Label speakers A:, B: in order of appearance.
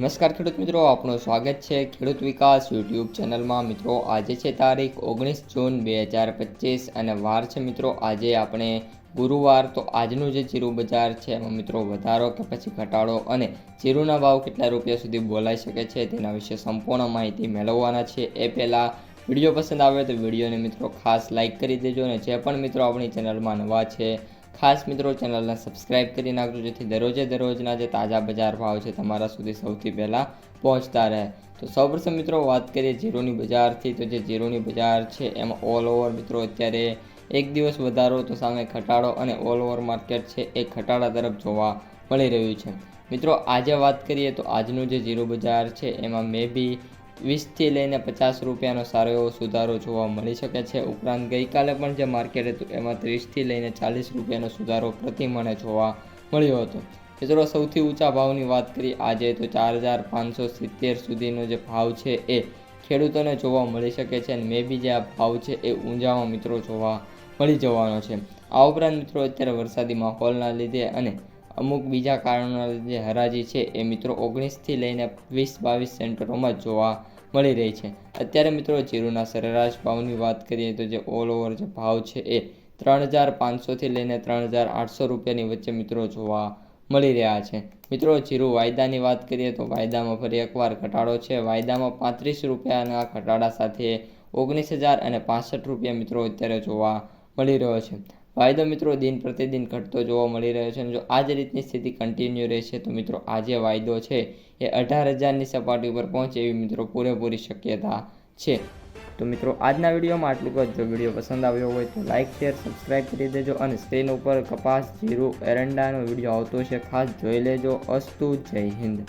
A: નમસ્કાર ખેડૂત મિત્રો, આપનું સ્વાગત છે ખેડૂત વિકાસ યુટ્યુબ ચેનલમાં. મિત્રો, આજે છે તારીખ ઓગણીસ જૂન બે હજાર પચીસ અને વાર છે મિત્રો, આજે આપણે ગુરુવાર. તો આજનું જે જીરું બજાર છે, એમાં મિત્રો વધારો કે પછી ઘટાડો અને જીરુના ભાવ કેટલા રૂપિયા સુધી બોલાઈ શકે છે, તેના વિશે સંપૂર્ણ માહિતી મેળવવાના છે. એ પહેલાં વીડિયો પસંદ આવે તો વિડીયોને મિત્રો ખાસ લાઇક કરી દેજો અને જે પણ મિત્રો આપણી ચેનલમાં નવા છે ખાસ મિત્રો ચેનલને સબસ્ક્રાઇબ કરી નાખજો, જેથી દરરોજે દરરોજના જે તાજા બજાર ભાવ છે તમારા સુધી સૌથી પહેલાં પહોંચતા રહે. તો સૌપ્રથમ મિત્રો વાત કરીએ જીરોની બજારથી. તો જે જીરોની બજાર છે એમાં ઓલ ઓવર મિત્રો અત્યારે એક દિવસ વધારો, તો સામે ઘટાડો અને ઓલ ઓવર માર્કેટ છે એ ઘટાડા તરફ જોવા મળી રહ્યું છે. મિત્રો આજે વાત કરીએ તો આજનું જે જીરો બજાર છે એમાં મે બી વીસથી લઈને પચાસ રૂપિયાનો સારો એવો સુધારો જોવા મળી શકે છે. ઉપરાંત ગઈકાલે પણ જે માર્કેટ હતું, એમાં ત્રીસથી લઈને ચાલીસ રૂપિયાનો સુધારો પ્રતિ મણે જોવા મળ્યો હતો. મિત્રો, સૌથી ઊંચા ભાવની વાત કરીએ, આજે તો ચાર હજાર પાંચસો સિત્તેર સુધીનો જે ભાવ છે એ ખેડૂતોને જોવા મળી શકે છે અને મે બી જે આ ભાવ છે એ ઊંઝામાં મિત્રો જોવા મળી જવાનો છે. આ ઉપરાંત મિત્રો, અત્યારે વરસાદી માહોલના લીધે અને અમુક બીજા કારણોના લીધે હરાજી છે એ મિત્રો ઓગણીસથી લઈને વીસ બાવીસ સેન્ટરોમાં જ જોવા મળી રહી છે. અત્યારે મિત્રો જીરુના સરેરાશ ભાવની વાત કરીએ તો જે ઓલ ઓવર જે ભાવ છે એ ત્રણ હજાર પાંચસોથી લઈને ત્રણ હજાર આઠસો રૂપિયાની વચ્ચે મિત્રો જોવા મળી રહ્યા છે. મિત્રો જીરુ વાયદાની વાત કરીએ તો વાયદામાં ફરી એકવાર ઘટાડો છે. વાયદામાં પાંત્રીસ રૂપિયાના ઘટાડા સાથે ઓગણીસ હજાર અને પાસઠ રૂપિયા મિત્રો અત્યારે જોવા મળી રહ્યો છે. વાયદો મિત્રો દિન પ્રતિદિન ઘટતો જોવા મળી રહ્યો છે અને જો આ જ રીતની સ્થિતિ કન્ટિન્યુ રહેશે તો મિત્રો આ જે વાયદો છે એ અઢાર હજારની સપાટી ઉપર પહોંચે એવી મિત્રો પૂરેપૂરી શક્યતા છે. તો મિત્રો આજના વિડીયોમાં આટલું જ. જો વીડિયો પસંદ આવ્યો હોય તો લાઇક શેર સબસ્ક્રાઇબ કરી દેજો અને સ્ક્રીન ઉપર કપાસ જીરું એરંડાનો વીડિયો આવતો છે. ખાસ જોઈ લેજો. અસ્તુ જય હિન્દ.